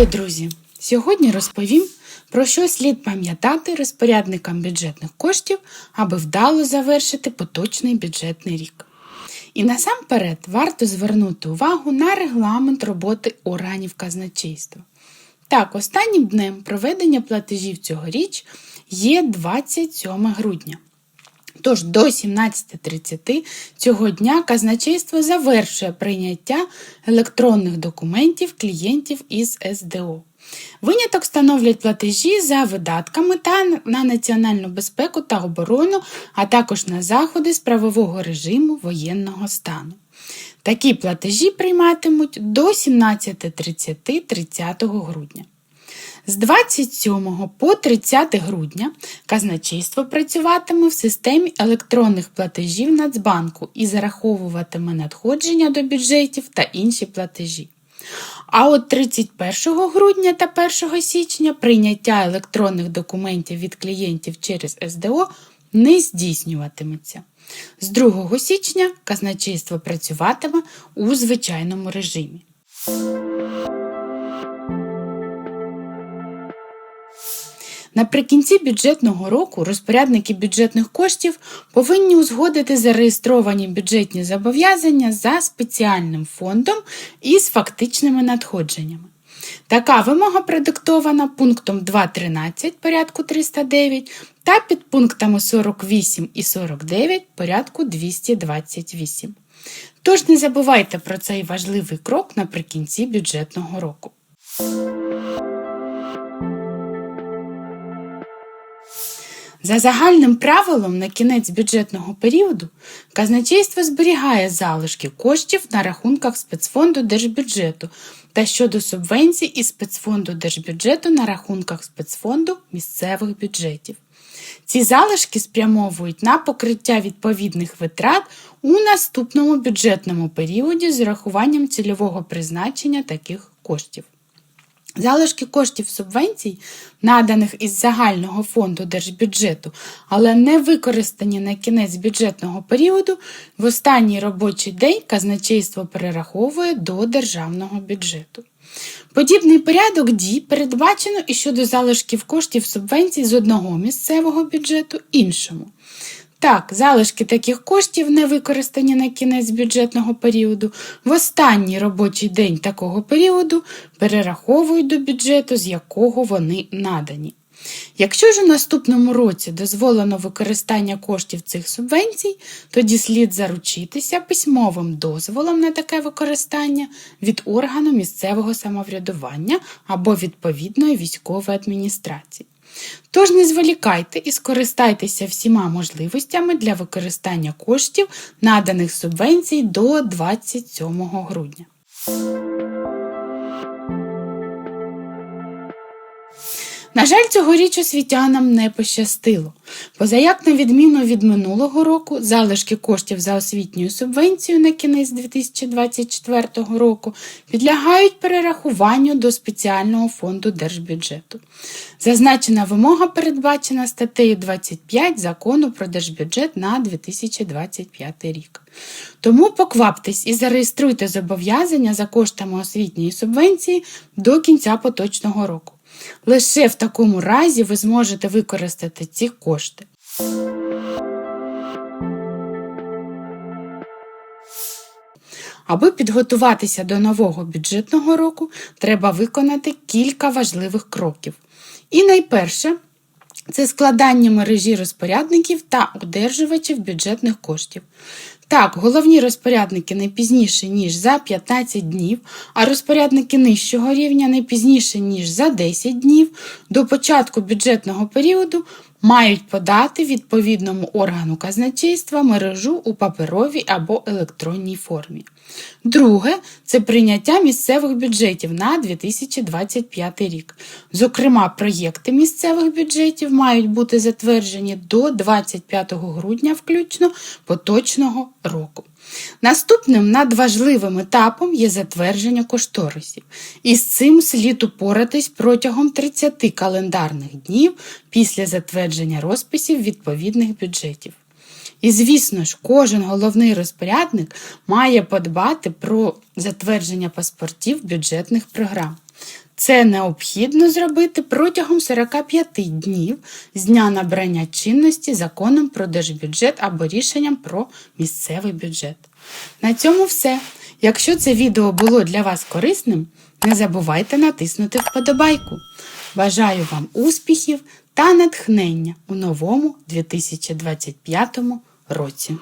Вітаю, друзі! Сьогодні розповім, про що слід пам'ятати розпорядникам бюджетних коштів, аби вдало завершити поточний бюджетний рік. І насамперед варто звернути увагу на регламент роботи органів казначейства. Так, останнім днем проведення платежів цьогоріч є 27 грудня. Тож до 17.30 цього дня казначейство завершує прийняття електронних документів клієнтів із СДО. Виняток становлять платежі за видатками та на національну безпеку та оборону, а також на заходи з правового режиму воєнного стану. Такі платежі прийматимуть до 17.30 30 грудня. З 27 по 30 грудня казначейство працюватиме в системі електронних платежів Нацбанку і зараховуватиме надходження до бюджетів та інші платежі. А от 31 грудня та 1 січня прийняття електронних документів від клієнтів через СДО не здійснюватиметься. З 2 січня казначейство працюватиме у звичайному режимі. Наприкінці бюджетного року розпорядники бюджетних коштів повинні узгодити зареєстровані бюджетні зобов'язання за спеціальним фондом із фактичними надходженнями. Така вимога продиктована пунктом 2.13 порядку 309 та підпунктами 48 і 49 порядку 228. Тож не забувайте про цей важливий крок наприкінці бюджетного року. За загальним правилом на кінець бюджетного періоду казначейство зберігає залишки коштів на рахунках спецфонду держбюджету та щодо субвенцій із спецфонду держбюджету на рахунках спецфонду місцевих бюджетів. Ці залишки спрямовують на покриття відповідних витрат у наступному бюджетному періоді з урахуванням цільового призначення таких коштів. Залишки коштів субвенцій, наданих із загального фонду держбюджету, але не використані на кінець бюджетного періоду, в останній робочий день казначейство перераховує до державного бюджету. Подібний порядок дій передбачено і щодо залишків коштів субвенцій з одного місцевого бюджету іншому. Так, залишки таких коштів, не використані на кінець бюджетного періоду, в останній робочий день такого періоду перераховують до бюджету, з якого вони надані. Якщо ж у наступному році дозволено використання коштів цих субвенцій, тоді слід заручитися письмовим дозволом на таке використання від органу місцевого самоврядування або відповідної військової адміністрації. Тож не зволікайте і скористайтеся всіма можливостями для використання коштів, наданих субвенцій до 27 грудня. На жаль, цьогоріч освітянам не пощастило. Позаяк, на відміну від минулого року, залишки коштів за освітньою субвенцією на кінець 2024 року підлягають перерахуванню до спеціального фонду держбюджету. Зазначена вимога передбачена статтею 25 закону про держбюджет на 2025 рік. Тому покваптесь і зареєструйте зобов'язання за коштами освітньої субвенції до кінця поточного року. Лише в такому разі ви зможете використати ці кошти. Аби підготуватися до нового бюджетного року, треба виконати кілька важливих кроків. І найперше це складання мережі розпорядників та одержувачів бюджетних коштів. Так, головні розпорядники не пізніше, ніж за 15 днів, а розпорядники нижчого рівня не пізніше, ніж за 10 днів до початку бюджетного періоду мають подати відповідному органу казначейства мережу у паперовій або електронній формі. Друге це прийняття місцевих бюджетів на 2025 рік. Зокрема, проєкти місцевих бюджетів мають бути затверджені до 25 грудня включно поточного року. Наступним надважливим етапом є затвердження кошторисів. І з цим слід упоратись протягом 30 календарних днів після затвердження розписів відповідних бюджетів. І, звісно ж, кожен головний розпорядник має подбати про затвердження паспортів бюджетних програм. Це необхідно зробити протягом 45 днів з дня набрання чинності законом про держбюджет або рішенням про місцевий бюджет. На цьому все. Якщо це відео було для вас корисним, не забувайте натиснути вподобайку. Бажаю вам успіхів та натхнення у новому 2025 році.